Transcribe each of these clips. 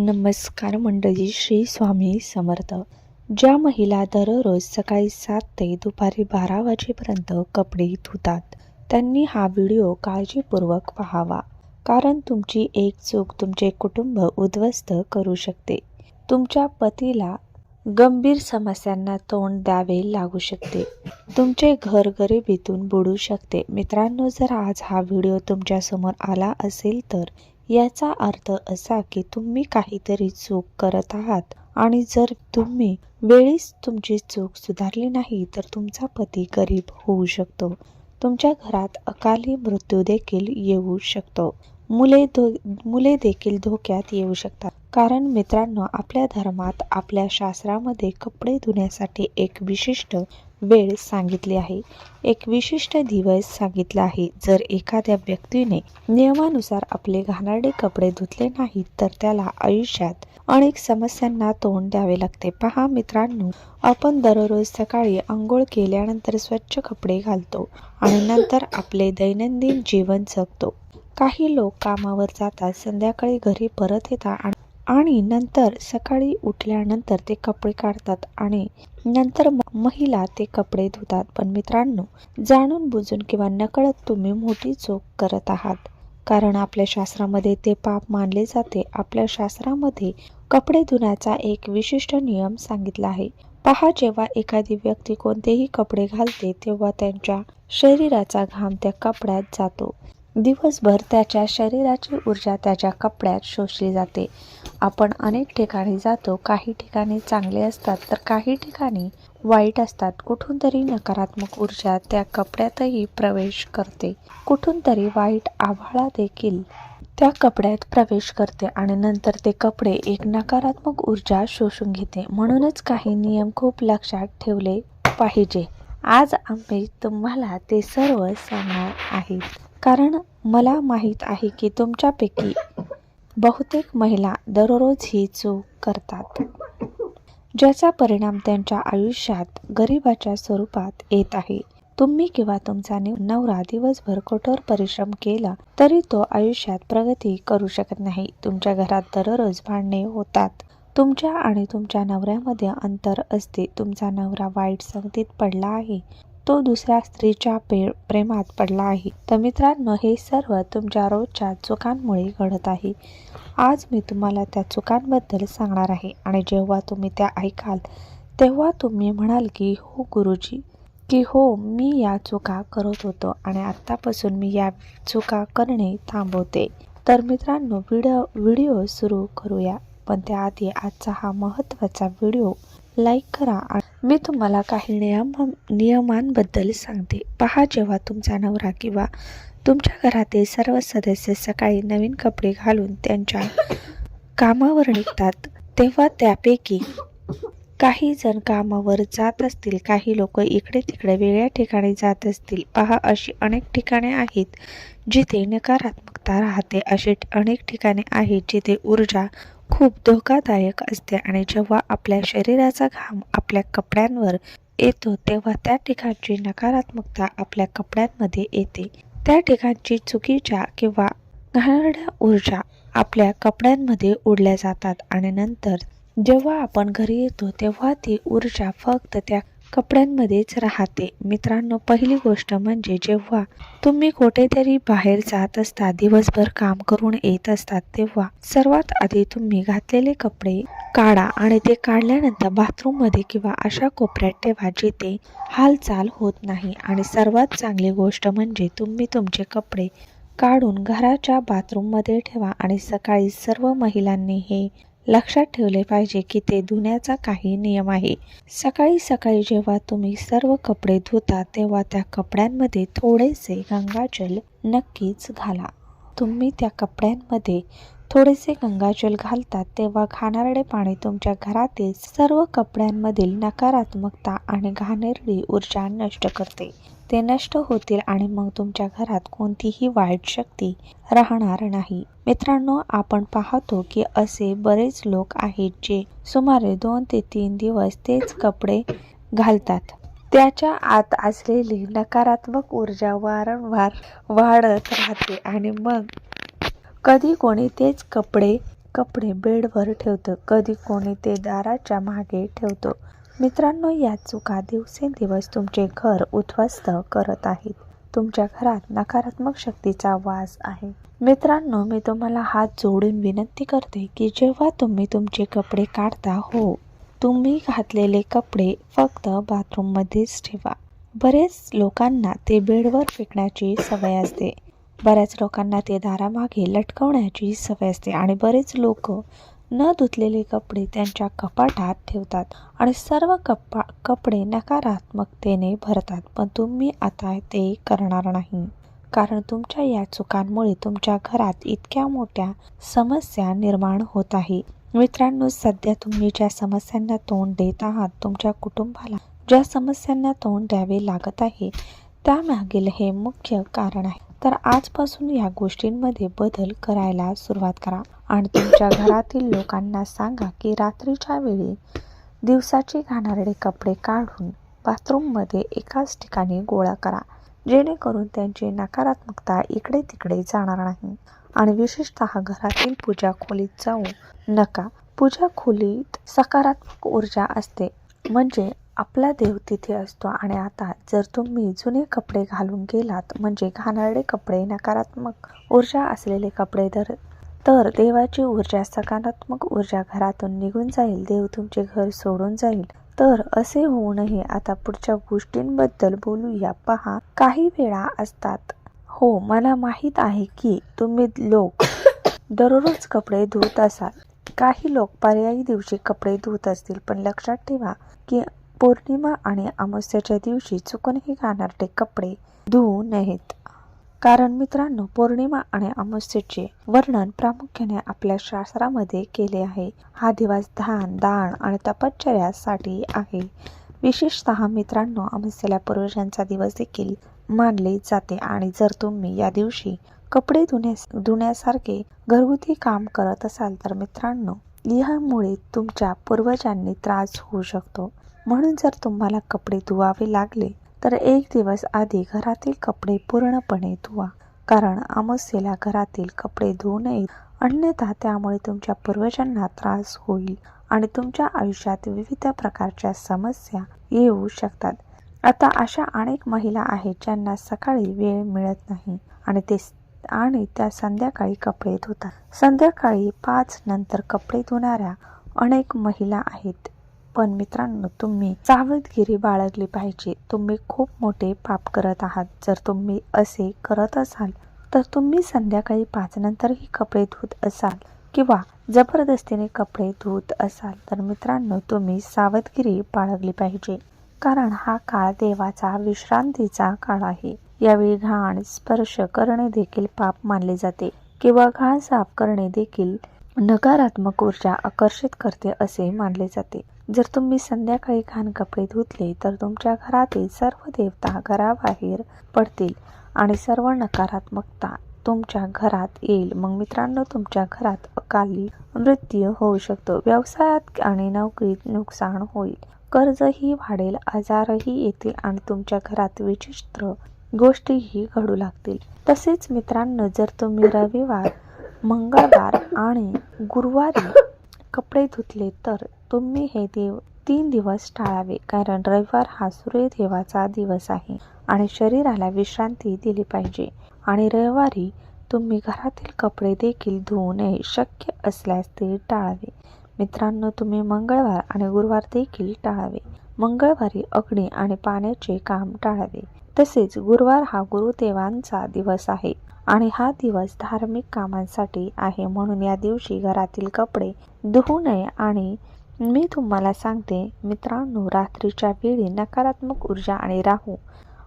नमस्कार मंडळी श्री स्वामी समर्थ. ज्या महिला दररोज सकाळी सात ते दुपारी बारा वाजेपर्यंत कपडे धुतात त्यांनी हा व्हिडिओ काळजीपूर्वक पाहावा. कारण तुमची एक चूक तुमचे कुटुंब उद्ध्वस्त करू शकते. तुमच्या पतीला गंभीर समस्यांना तोंड द्यावे लागू शकते. तुमचे घर गरिबीतून बुडू शकते. मित्रांनो जर आज हा व्हिडिओ तुमच्यासमोर आला असेल तर याचा अर्थ असा की तुम्ही काहीतरी चूक करत आहात आणि जर तुम्ही वेळीच तुमची चूक सुधारली नाही तर तुमचा पती गरीब होऊ शकतो. तुमच्या घरात अकाली मृत्यू देखील येऊ शकतो. मुले धो मुले देखील धोक्यात येऊ शकतात. कारण मित्रांनो आपल्या धर्मात आपल्या शास्त्रामध्ये कपडे धुण्यासाठी एक विशिष्ट वेळ सांगितली आहे. एक विशिष्ट दिवस सांगितला आहे. जर एखाद्या व्यक्तीने नियमानुसार आपले घाणारडे कपडे धुतले नाहीत तर त्याला आयुष्यात अनेक समस्यांना तोंड द्यावे लागते. पहा मित्रांनो आपण दररोज सकाळी आंघोळ केल्यानंतर स्वच्छ कपडे घालतो आणि नंतर आपले दैनंदिन जीवन जगतो. काही लोक कामावर जातात संध्याकाळी घरी परत येतात आणि नंतर सकाळी उठल्यानंतर ते कपडे काढतात आणि नंतर म- महिला ते कपडे धुतात. पण मित्रांनो जाणून बुजून किंवा नकळत तुम्ही मोठी चूक करत आहात. कारण आपल्या शास्त्रामध्ये ते पाप मानले जाते. आपल्या शास्त्रामध्ये कपडे धुण्याचा एक विशिष्ट नियम सांगितला आहे. पहा जेव्हा एखादी व्यक्ती कोणतेही कपडे घालते तेव्हा त्यांच्या शरीराचा घाम त्या कपड्यात जातो. दिवसभर त्याच्या शरीराची ऊर्जा त्याच्या कपड्यात शोषली जाते. आपण अनेक ठिकाणी जातो काही ठिकाणी चांगले असतात तर काही ठिकाणी वाईट असतात. कुठून तरी नकारात्मक ऊर्जा त्या कपड्यातही प्रवेश करते. कुठून तरी वाईट आभाळा देखील त्या कपड्यात प्रवेश करते आणि नंतर ते कपडे एक नकारात्मक ऊर्जा शोषून घेते. म्हणूनच काही नियम खूप लक्षात ठेवले पाहिजे. आज आम्ही तुम्हाला ते सर्व सांगणार आहेत. कारण मला माहीत आहे की तुमच्यापैकी बहुतेक महिला दररोज ही चूक करतात ज्याचा परिणाम त्यांच्या आयुष्यात गरिबाच्या स्वरूपात येत आहे. तुम्ही किंवा तुमचा नवरा दिवसभर कठोर परिश्रम केला तरी तो आयुष्यात प्रगती करू शकत नाही. तुमच्या घरात दररोज भांडणे होतात. तुमच्या आणि तुमच्या नवऱ्यामध्ये अंतर असते. तुमचा नवरा वाईट संगतीत पडला आहे. तो दुसऱ्या स्त्रीच्या प्रेमात पडला आहे. तर मित्रांनो हे सर्व तुमच्या रोजच्या चुकांमुळे घडत आहे. आज मी तुम्हाला त्या चुकांबद्दल सांगणार आहे आणि जेव्हा तुम्ही त्या ऐकाल तेव्हा तुम्ही म्हणाल की हो गुरुजी की हो मी या चुका करत होतो आणि आत्तापासून मी या चुका करणे थांबवते. तर मित्रांनो व्हिडिओ व्हिडिओ सुरू करूया. पण त्याआधी आजचा हा महत्त्वाचा व्हिडिओ लाईक करा आणि मी तुम्हाला काही नियम नियमांबद्दल सांगते. पहा जेव्हा तुमचा नवरा किंवा तुमच्या घरातील सर्व सदस्य सकाळी नवीन कपडे घालून त्यांच्या कामावर निघतात तेव्हा त्यापैकी काही जण कामावर जात असतील. काही लोक इकडे तिकडे वेगळ्या ठिकाणी जात असतील. पहा अशी अनेक ठिकाणे आहेत जिथे नकारात्मकता राहते. अशी अनेक ठिकाणे आहेत जिथे ऊर्जा खूप धोकादायक असते आणि जेव्हा आपल्या शरीराचा घाम आपल्या कपड्यांवर येतो तेव्हा त्या ठिकाणची नकारात्मकता आपल्या कपड्यांमध्ये येते. त्या ठिकाणची चुकीच्या किंवा घाणेरड्या ऊर्जा आपल्या कपड्यांमध्ये उडल्या जातात आणि नंतर जेव्हा आपण घरी येतो तेव्हा ती ऊर्जा फक्त त्या कपड्यांमध्येच राहते. मित्रांनो पहिली गोष्ट म्हणजे जेव्हा तुम्ही कुठेतरी बाहेर जात असता दिवसभर काम करून येत असतात तेव्हा सर्वात आधी तुम्ही घातलेले कपडे काढा आणि ते काढल्यानंतर बाथरूममध्ये किंवा अशा कोपऱ्यात ठेवा जिथे हालचाल होत नाही. आणि सर्वात चांगली गोष्ट म्हणजे तुम्ही तुमचे कपडे काढून घराच्या बाथरूममध्ये ठेवा आणि सकाळी सर्व महिलांनी हे लक्षात ठेवले पाहिजे की ते धुण्याचा काही नियम आहे. सकाळी सकाळी जेव्हा तुम्ही सर्व कपडे धुता तेव्हा त्या कपड्यांमध्ये थोडेसे गंगाजल नक्कीच घाला. तुम्ही त्या कपड्यांमध्ये थोडेसे गंगाजल घालतात तेव्हा घाणारडे पाणी तुमच्या घरातील सर्व कपड्यांमधील नकारात्मकता आणि घाणेरडी ऊर्जा नष्ट करते. ते नष्ट होतील आणि मग तुमच्या घरात कोणतीही वाईट शक्ती राहणार नाही. मित्रांनो आपण पाहतो की असे बरेच लोक आहेत जे सुमारे दोन ते तीन दिवस तेच कपडे घालतात. त्याच्या आत असलेली नकारात्मक ऊर्जा वारंवार वाढत राहते आणि मग कधी कोणी तेच कपडे कपडे बेडवर ठेवतं कधी कोणी ते दाराच्या मागे ठेवतो. मित्रांनो या चुका दिवसेंदिवस तुमचे घर उद्ध्वस्त करत आहेत. तुमच्या घरात नकारात्मक शक्तीचा वास आहे. मित्रांनो मी तुम्हाला हात जोडून विनंती करते की जेव्हा तुम्ही तुमचे कपडे काढता हो तुम्ही घातलेले कपडे फक्त बाथरूममध्येच ठेवा. बरेच लोकांना ते बेडवर फेकण्याची सवय असते. बऱ्याच लोकांना ते दारामागे लटकवण्याची सवय असते आणि बरेच लोक न धुतलेले कपडे त्यांच्या कपाटात ठेवतात आणि सर्व कपा कपडे नकारात्मकतेने भरतात. पण तुम्ही आता ते करणार नाही. कारण तुमच्या या चुकांमुळे तुमच्या घरात इतक्या मोठ्या समस्या निर्माण होत आहे. मित्रांनो सध्या तुम्ही ज्या समस्यांना तोंड देत आहात तुमच्या कुटुंबाला ज्या समस्यांना तोंड द्यावे लागत आहे त्यामागील हे मुख्य कारण आहे. तर आजपासून या गोष्टींमध्ये बदल करायला सुरुवात करा. आणि तुमच्या घरातील लोकांना सांगा की रात्रीच्या वेळी दिवसाचे घाणारडे कपडे काढून बाथरूममध्ये एकाच ठिकाणी गोळा करा जेणेकरून त्यांची नकारात्मकता इकडे तिकडे जाणार नाही. आणि विशेषतः घरातील पूजा खोलीत जाऊ नका. पूजा खोलीत सकारात्मक ऊर्जा असते. म्हणजे आपला देव तिथे असतो आणि आता जर तुम्ही जुने कपडे घालून गेलात म्हणजे घाणेरडे कपडे नकारात्मक ऊर्जा असलेले कपडे तर तर देवाची ऊर्जा सकारात्मक ऊर्जा घरातून निघून जाईल देव तुमचे घर सोडून जाईल. तर असे होऊ नये आता पुढच्या गोष्टींबद्दल बोलूया. पहा काही वेळा असतात. हो मला माहीत आहे की तुम्ही लोक दररोज कपडे धुत असाल. काही लोक पर्यायी दिवशी कपडे धुत असतील पण लक्षात ठेवा की पौर्णिमा आणि अमावस्याच्या दिवशी चुकूनही घाणारटे कपडे धुवू नयेत. कारण मित्रांनो पौर्णिमा आणि अमावस्येचे वर्णन प्रामुख्याने आपल्या शास्त्रामध्ये केले आहे. हा दिवस धान दान आणि तपश्चर्यासाठी आहे. विशेषतः मित्रांनो अमावस्येला पूर्वजांचा दिवस देखील मानले जाते आणि जर तुम्ही या दिवशी कपडे धुण्यास धुण्यासारखे घरगुती काम करत असाल तर मित्रांनो यामुळे तुमच्या पूर्वजांनी त्रास होऊ शकतो. म्हणून जर तुम्हाला कपडे धुवावे लागले तर एक दिवस आधी घरातील कपडे पूर्णपणे धुवा. कारण अमावस्येला घरातील कपडे धुवू नयेत अन्यथा त्यामुळे तुमच्या पूर्वजांना त्रास होईल आणि तुमच्या आयुष्यात विविध प्रकारच्या समस्या येऊ शकतात. आता अशा अनेक महिला आहेत ज्यांना सकाळी वेळ मिळत नाही आणि ते आणि त्या संध्याकाळी कपडे धुतात. संध्याकाळी पाच नंतर कपडे धुणाऱ्या अनेक महिला आहेत. पण मित्रांनो तुम्ही सावधगिरी बाळगली पाहिजे. तुम्ही खूप मोठे पाप करत आहात. जर तुम्ही असे करत असाल तर तुम्ही संध्याकाळी पाच नंतरही कपडे धुत असाल किंवा जबरदस्तीने कपडे धुत असाल तर मित्रांनो तुम्ही सावधगिरी बाळगली पाहिजे. कारण हा काळ देवाचा विश्रांतीचा काळ आहे. यावेळी घाण स्पर्श करणे देखील पाप मानले जाते किंवा घाण साफ करणे देखील नकारात्मक ऊर्जा आकर्षित करते असे मानले जाते. जर तुम्ही संध्याकाळी घाण कपडे धुतले तर तुमच्या घरातील सर्व देवता घराबाहेर पडतील आणि सर्व नकारात्मकता तुमच्या घरात येईल. मग मित्रांनो तुमच्या घरात अकाली मृत्यू होऊ शकतो. व्यवसायात आणि नोकरीत नुकसान होईल. कर्जही वाढेल आजारही येतील आणि तुमच्या घरात विचित्र गोष्टीही घडू लागतील. तसेच मित्रांनो जर तुम्ही रविवार मंगळवार आणि गुरुवारी कपडे धुतले तर तुम्ही हे देव तीन दिवस टाळावे कारण रविवार हा सूर्यदेवाचा दिवस आहे आणि शरीराला विश्रांती दिली पाहिजे. आणि रविवारी तुम्ही घरातील कपडे देखील धुवू नये शक्य असल्यास ते टाळावे. मित्रांनो तुम्ही मंगळवार आणि गुरुवार देखील टाळावे. मंगळवारी अग्नी आणि पाण्याचे काम टाळावे. तसेच गुरुवार हा गुरुदेवांचा दिवस आहे. आणि हा दिवस धार्मिक कामांसाठी आहे म्हणून या दिवशी घरातील कपडे धुवू नये आणि मी तुम्हाला सांगते मित्रांनो रात्रीच्या वेळी नकारात्मक ऊर्जा आणि राहू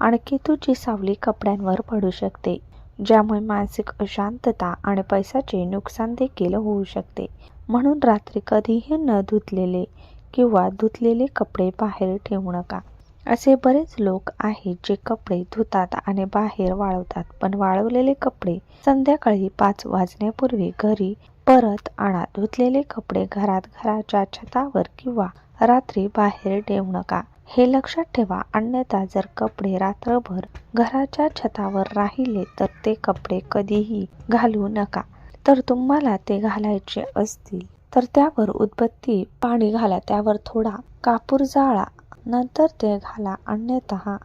आणि केतूची सावली कपड्यांवर पडू शकते ज्यामुळे मानसिक अशांतता आणि पैशाचे नुकसान देखील होऊ शकते. म्हणून रात्री कधीही न धुतलेले किंवा धुतलेले कपडे बाहेर ठेवू नका. असे बरेच लोक आहेत जे कपडे धुतात आणि बाहेर वाळवतात. पण वाळवलेले कपडे संध्याकाळी पाच वाजण्यापूर्वी घरी परत आणा. धुतलेले कपडे घरात घराच्या छतावर किंवा रात्री बाहेर ठेवू नका. हे लक्षात ठेवा अन्यथा जर कपडे रात्रभर घराच्या छतावर राहिले तर ते कपडे कधीही घालू नका. तर तुम्हाला ते घालायचे असतील तर त्यावर उदबत्ती पाणी घाला. त्यावर थोडा कापूर जाळा नंतर ते घाला अन्यतः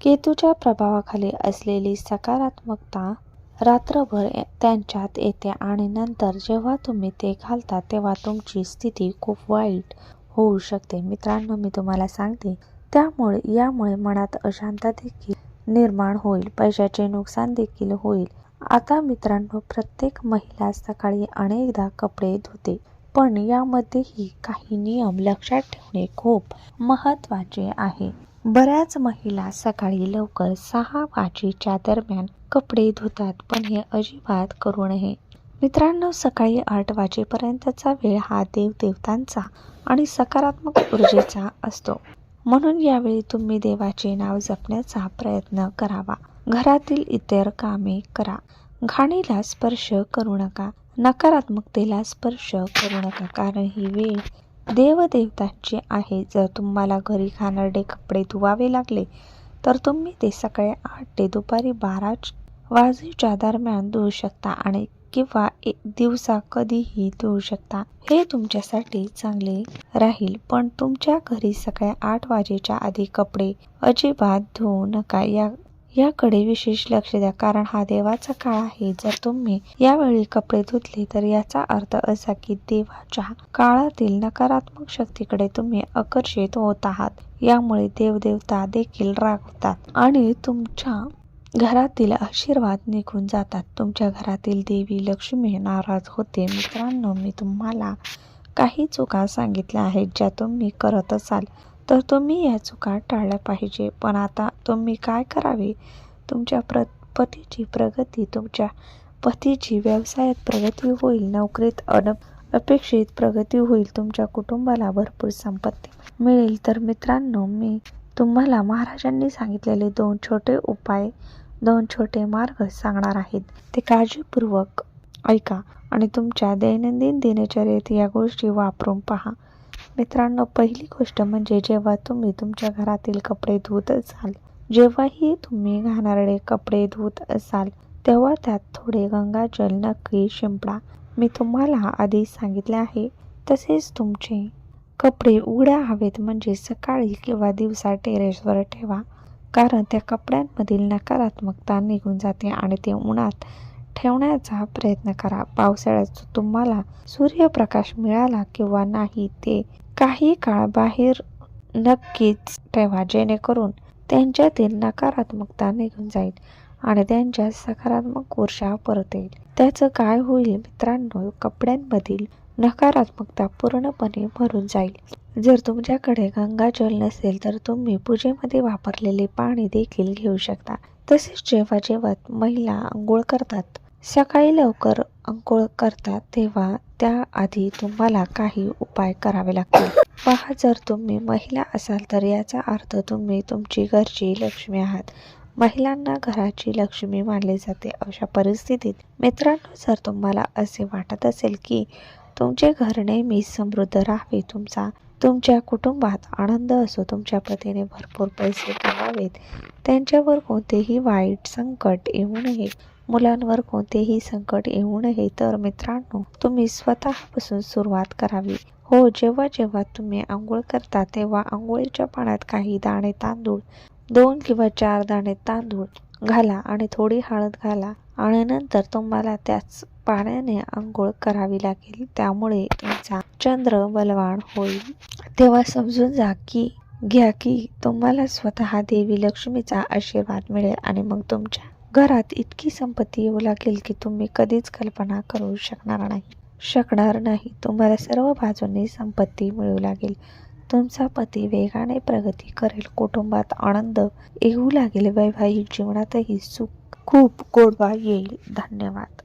केतूच्या प्रभावाखाली असलेली सकारात्मकता रात्रभर त्यांच्यात येते आणि नंतर जेव्हा तुम्ही ते घालता तेव्हा तुमची स्थिती खूप वाईट होऊ शकते. मित्रांनो मी तुम्हाला सांगते. त्यामुळे यामुळे मनात अशांतता देखील निर्माण होईल पैशाचे नुकसान देखील होईल. आता मित्रांनो प्रत्येक महिला सकाळी अनेकदा कपडे धुते. पण यामध्येही काही नियम लक्षात ठेवणे खूप महत्त्वाचे आहे. बऱ्याच महिला सकाळी लवकर सहा वाजेच्या दरम्यान कपडे धुतात पण हे अजिबात करू नये. मित्रांनो सकाळी आठ वाजेपर्यंतचा वेळ हा देवदेवतांचा आणि सकारात्मक ऊर्जेचा असतो. म्हणून यावेळी तुम्ही देवाचे नाव जपण्याचा प्रयत्न करावा. घरातील इतर कामे करा. घाणीला स्पर्श करू नका. नकारात्मकतेला स्पर्श करू नका. कारण ही वेळ देवदेवतांची आहे. जर तुम्हाला घरी घाणेरडे कपडे धुवावे लागले तर तुम्ही ते सकाळी आठ ते दुपारी बारा वाजेच्या दरम्यान धुवू शकता आणि किंवा एक दिवसा कधीही धुवू शकता. हे तुमच्यासाठी चांगले राहील. पण तुमच्या घरी सकाळी आठ वाजेच्या आधी कपडे अजिबात धुवू नका. या याकडे विशेष लक्ष द्या कारण हा देवाचा काळ आहे. जर तुम्ही यावेळी कपडे धुतले तर याचा अर्थ असा की देवाच्या काळातील नकारात्मक शक्तीकडे तुम्ही आकर्षित होत आहात. यामुळे देवदेवता देखील रागवतात आणि तुमच्या घरातील आशीर्वाद निघून जातात. तुमच्या घरातील देवी लक्ष्मी नाराज होते. मित्रांनो मी तुम्हाला काही चुका सांगितल्या आहेत ज्या तुम्ही करत असाल. तर तुम्ही या चुका टाळल्या पाहिजे. पण आता तुम्ही काय करावे? तुमच्या प्र पतीची प्रगती तुमच्या पतीची व्यवसायात प्रगती होईल नोकरीत अन अपेक्षित प्रगती होईल तुमच्या कुटुंबाला भरपूर संपत्ती मिळेल. तर मित्रांनो मी तुम्हाला महाराजांनी सांगितलेले दोन छोटे उपाय दोन छोटे मार्ग सांगणार आहेत. ते काळजीपूर्वक ऐका आणि तुमच्या दैनंदिन दिनचर्येत या गोष्टी वापरून पहा. मित्रांनो पहिली गोष्ट म्हणजे जेव्हा तुम्ही तुमच्या घरातील कपडे धुत असाल जेव्हाही तुम्ही घाणारडे कपडे धुत असाल तेव्हा त्यात थोडे गंगाजल नक्की शिंपडा मी तुम्हाला आधी सांगितले आहे. तसेच तुमचे कपडे उघड्या हवेत म्हणजे सकाळी किंवा दिवसा टेरेसवर ठेवा कारण त्या कपड्यांमधील नकारात्मकता निघून जाते आणि ते उन्हात ठेवण्याचा प्रयत्न करा. पावसाळ्यात तुम्हाला सूर्यप्रकाश मिळाला किंवा नाही ते काही काळ बाहेर नक्कीच ठेवा जेणेकरून त्यांच्यातील नकारात्मकता निघून जाईल आणि त्यांच्या सकारात्मक ऊर्जा परत येईल. त्याचं काय होईल मित्रांनो कपड्यांमधील नकारात्मकता पूर्णपणे भरून जाईल. जर तुमच्याकडे गंगाजल नसेल तर तुम्ही पूजेमध्ये वापरलेले पाणी देखील घेऊ शकता. तसेच जेव्हा जेव्हा महिला आंघोळ करतात सकाळी लवकर आंघोळ करतात तेव्हा त्याआधी तुम्हाला काही उपाय करावे लागतील. पहा जर तुम्ही महिला असाल तर याचा अर्थ तुम्ही तुमची घरची लक्ष्मी आहात. महिलांना घराची लक्ष्मी मानली जाते अशा परिस्थितीत. मित्रांनो जर तुम्हाला असे वाटत असेल की तुमचे घर नेहमी समृद्ध राहावे तुमचा तुमच्या कुटुंबात आनंद असो तुमच्या पतीने भरपूर पैसे कमावेत त्यांच्यावर कोणतेही वाईट संकट येऊ नये. मुलांवर कोणतेही संकट येऊ नये. तर मित्रांनो तुम्ही स्वतःपासून सुरुवात करावी. हो जेव्हा जेव्हा तुम्ही आंघोळ करता तेव्हा आंघोळीच्या पाण्यात काही दाणे तांदूळ दोन किंवा चार दाणे तांदूळ घाला आणि थोडी हळद घाला. आणि नंतर तुम्हाला त्याच पाण्याने आंघोळ करावी लागेल. त्यामुळे तुमचा चंद्र बलवान होईल. तेव्हा समजून जा की घ्या की तुम्हाला स्वतः देवी लक्ष्मीचा आशीर्वाद मिळेल आणि मग तुमच्या घरात इतकी संपत्ती येऊ लागेल की तुम्ही कधीच कल्पना करू शकणार नाही. शकणार नाही. तुम्हाला सर्व बाजूंनी संपत्ती मिळू लागेल. तुमचा पती वेगाने प्रगती करेल. कुटुंबात आनंद येऊ लागेल. वैवाहिक जीवनातही सुख खूप गोडवा येईल. धन्यवाद.